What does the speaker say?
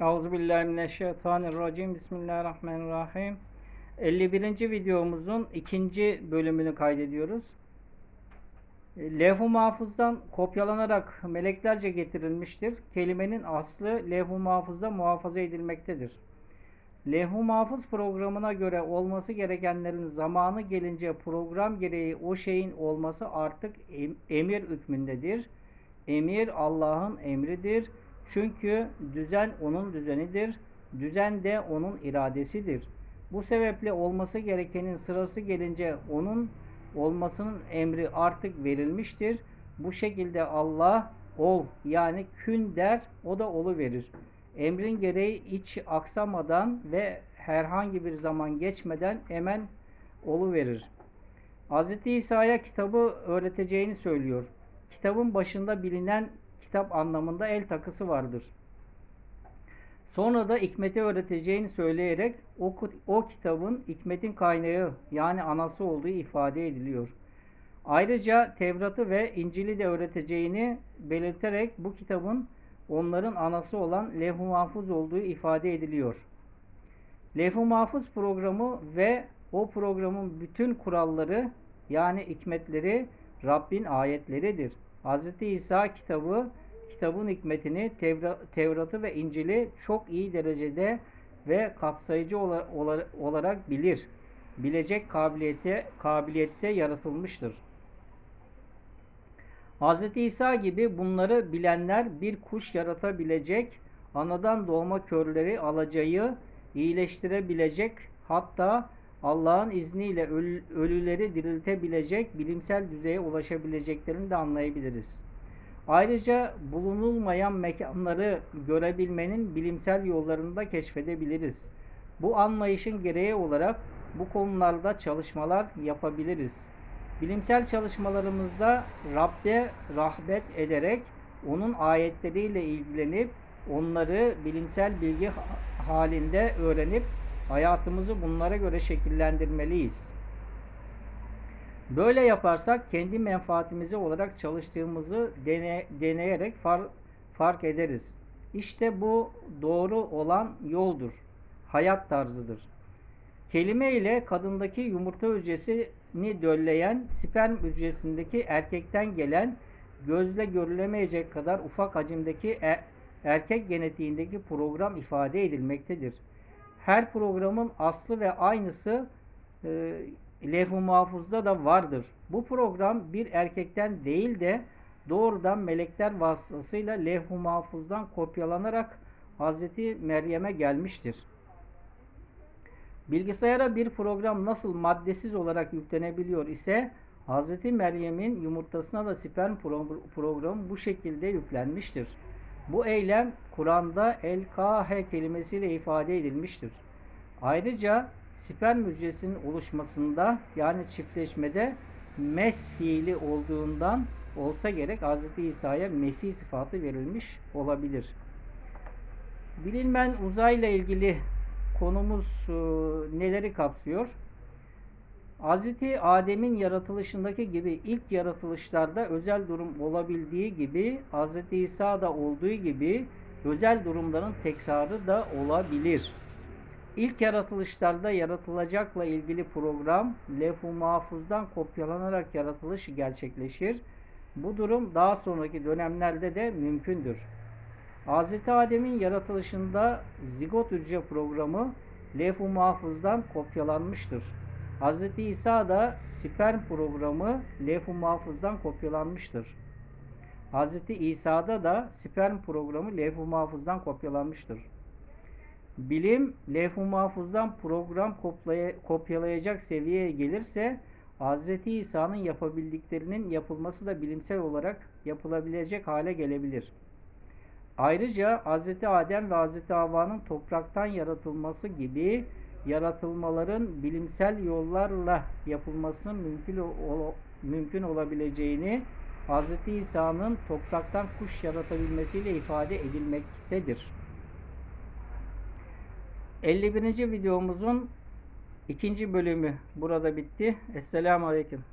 Euzubillahimineşşeytanirracim. Bismillahirrahmanirrahim. 51. videomuzun ikinci bölümünü kaydediyoruz. E, Levh-u Mahfuz'dan kopyalanarak meleklerce getirilmiştir. Kelimenin aslı Levh-u Mahfuz'da muhafaza edilmektedir. Levh-u Mahfuz programına göre olması gerekenlerin zamanı gelince program gereği o şeyin olması artık em- emir hükmündedir. Emir Allah'ın emridir. Çünkü düzen onun düzenidir. Düzen de onun iradesidir. Bu sebeple olması gerekenin sırası gelince onun olmasının emri artık verilmiştir. Bu şekilde Allah ol yani kün der o da olu verir. Emrin gereği hiç aksamadan ve herhangi bir zaman geçmeden hemen olu verir. Hz. İsa'ya kitabı öğreteceğini söylüyor. Kitabın başında bilinen kitap anlamında el takısı vardır. Sonra da hikmeti öğreteceğini söyleyerek o, o kitabın hikmetin kaynağı yani anası olduğu ifade ediliyor. Ayrıca Tevrat'ı ve İncil'i de öğreteceğini belirterek bu kitabın onların anası olan levh-u mahfuz olduğu ifade ediliyor. Levh-u mahfuz programı ve o programın bütün kuralları yani hikmetleri Rabbin ayetleridir. Hz. İsa kitabı, kitabın hikmetini, Tevra, Tevrat'ı ve İncil'i çok iyi derecede ve kapsayıcı ola, ola, olarak bilir. Bilecek kabiliyete, kabiliyette yaratılmıştır. Hz. İsa gibi bunları bilenler bir kuş yaratabilecek, anadan doğma körleri alacağı, iyileştirebilecek, hatta Allah'ın izniyle ölüleri diriltebilecek bilimsel düzeye ulaşabileceklerini de anlayabiliriz. Ayrıca bulunulmayan mekanları görebilmenin bilimsel yollarını da keşfedebiliriz. Bu anlayışın gereği olarak bu konularda çalışmalar yapabiliriz. Bilimsel çalışmalarımızda Rab'be rahbet ederek onun ayetleriyle ilgilenip onları bilimsel bilgi halinde öğrenip hayatımızı bunlara göre şekillendirmeliyiz. Böyle yaparsak kendi menfaatimize olarak çalıştığımızı dene, deneyerek far, fark ederiz. İşte bu doğru olan yoldur. Hayat tarzıdır. Kelime ile kadındaki yumurta hücresini dölleyen sperm hücresindeki erkekten gelen gözle görülemeyecek kadar ufak hacimdeki er, erkek genetiğindeki program ifade edilmektedir. Her programın aslı ve aynısı e, levh-u mahfuzda da vardır. Bu program bir erkekten değil de doğrudan melekler vasıtasıyla levh-u mahfuzdan kopyalanarak Hz. Meryem'e gelmiştir. Bilgisayara bir program nasıl maddesiz olarak yüklenebiliyor ise Hz. Meryem'in yumurtasına da sperm programı bu şekilde yüklenmiştir. Bu eylem Kur'an'da el-kahe kelimesiyle ifade edilmiştir. Ayrıca sperm hücresinin oluşmasında yani çiftleşmede mes fiili olduğundan olsa gerek Hz. İsa'ya Mesih sıfatı verilmiş olabilir. Bilinmeyen uzayla ilgili konumuz e, neleri kapsıyor? Hz. Adem'in yaratılışındaki gibi ilk yaratılışlarda özel durum olabildiği gibi Hz. İsa'da olduğu gibi özel durumların tekrarı da olabilir. İlk yaratılışlarda yaratılacakla ilgili program lef-u mahfuzdan kopyalanarak yaratılış gerçekleşir. Bu durum daha sonraki dönemlerde de mümkündür. Hz. Adem'in yaratılışında zigot hücre programı lef-u mahfuzdan kopyalanmıştır. Hz. İsa da sperm programı lef-u mahfuzdan kopyalanmıştır. Hz. İsa'da da sperm programı lef-u mahfuzdan kopyalanmıştır. Bilim lef-u mahfuzdan program kopyalayacak seviyeye gelirse Hz. İsa'nın yapabildiklerinin yapılması da bilimsel olarak yapılabilecek hale gelebilir. Ayrıca Hz. Adem ve Hz. Havva'nın topraktan yaratılması gibi yaratılmaların bilimsel yollarla yapılmasının mümkün, ol, mümkün olabileceğini Hz. İsa'nın topraktan kuş yaratabilmesiyle ifade edilmektedir. 51. videomuzun ikinci bölümü burada bitti. Esselamu Aleyküm.